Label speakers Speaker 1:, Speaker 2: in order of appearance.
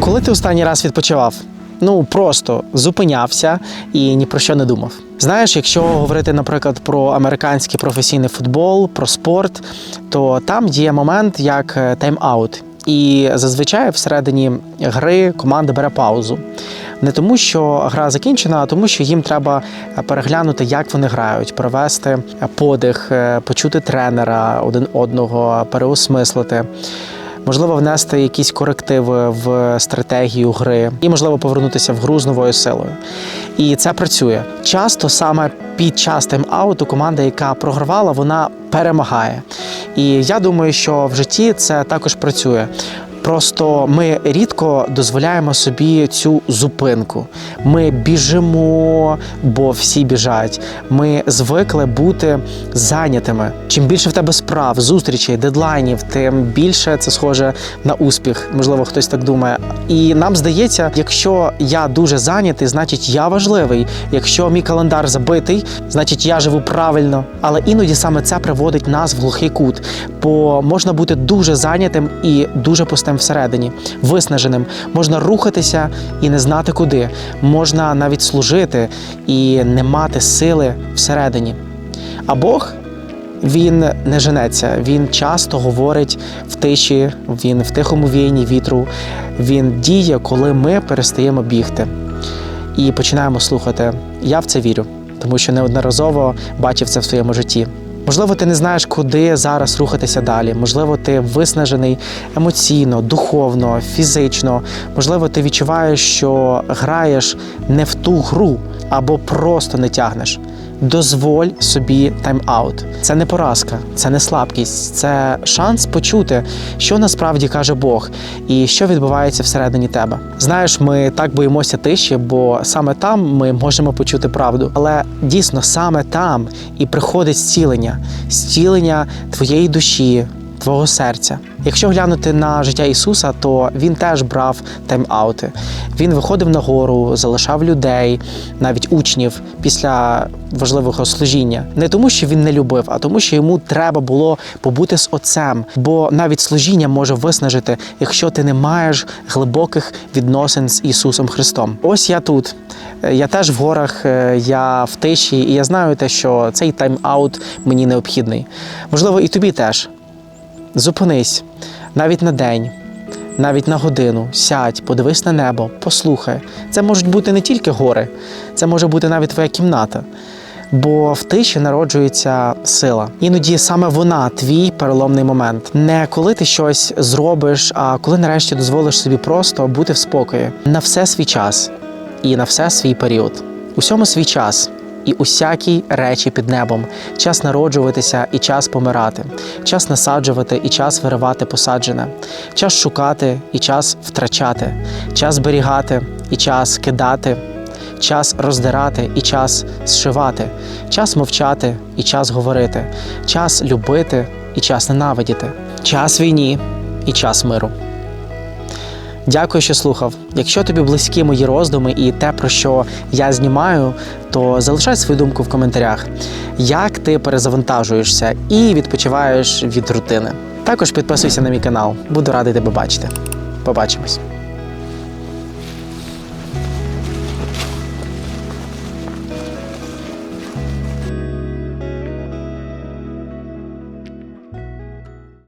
Speaker 1: Коли ти останній раз відпочивав? Ну просто зупинявся і ні про що не думав. Знаєш, якщо говорити, наприклад, про американський професійний футбол, про спорт, то там є момент як е, тайм-аут. І зазвичай всередині гри команда бере паузу. Не тому, що гра закінчена, а тому, що їм треба переглянути, як вони грають, провести подих, е, почути тренера один одного, переосмислити. Можливо, внести якісь корективи в стратегію гри, і можливо повернутися в гру з новою силою. І це працює. Часто саме під час тайм-ауту команда, яка програвала, вона перемагає. І я думаю, що в житті це також працює. Просто ми рідко дозволяємо собі цю зупинку. Ми біжимо, бо всі біжать. Ми звикли бути зайнятими. Чим більше в тебе справ, зустрічей, дедлайнів, тим більше це схоже на успіх. Можливо, хтось так думає. І нам здається, якщо я дуже зайнятий, значить я важливий. Якщо мій календар забитий, значить я живу правильно. Але іноді саме це приводить нас в глухий кут, бо можна бути дуже зайнятим і дуже пустим всередині, виснаженим. Можна рухатися і не знати куди. Можна навіть служити і не мати сили всередині. А Бог. Він не женеться, він часто говорить в тиші, він в тихому віянні вітру. Він діє, коли ми перестаємо бігти і починаємо слухати. Я в це вірю, тому що неодноразово бачив це в своєму житті. Можливо, ти не знаєш, куди зараз рухатися далі. Можливо, ти виснажений емоційно, духовно, фізично. Можливо, ти відчуваєш, що граєш не в ту гру або просто не тягнеш. Дозволь собі тайм-аут. Це не поразка, це не слабкість, це шанс почути, що насправді каже Бог і що відбувається всередині тебе. Знаєш, ми так боїмося тиші, бо саме там ми можемо почути правду. Але дійсно саме там і приходить зцілення, зцілення твоєї душі. Твого серця. Якщо глянути на життя Ісуса, то він теж брав тайм-аути. Він виходив на гору, залишав людей, навіть учнів після важливого служіння. Не тому, що він не любив, а тому, що йому треба було побути з отцем. Бо навіть служіння може виснажити, якщо ти не маєш глибоких відносин з Ісусом Христом. Ось я тут. Я теж в горах, е, я в тиші, і я знаю те, що цей тайм-аут мені необхідний. Можливо, і тобі теж. Зупинись навіть на день, навіть на годину, сядь, подивись на небо, послухай. Це можуть бути не тільки гори, це може бути навіть твоя кімната. Бо в тиші народжується сила. Іноді саме вона твій переломний момент. Не коли ти щось зробиш, а коли нарешті дозволиш собі просто бути в спокої на все свій час і на все свій період. Усьому свій час і усякій речі під небом. Час народжуватися і час помирати, час насаджувати і час виривати посаджене, час шукати і час втрачати, час зберігати і час кидати, час роздирати і час зшивати, час мовчати і час говорити, час любити і час ненавидіти, час війні і час миру. Дякую, що слухав. Якщо тобі близькі мої роздуми і те, про що я знімаю, то залишай свою думку в коментарях, як ти перезавантажуєшся і відпочиваєш від рутини. Також підписуйся на мій канал, буду радий тебе бачити. Побачимось.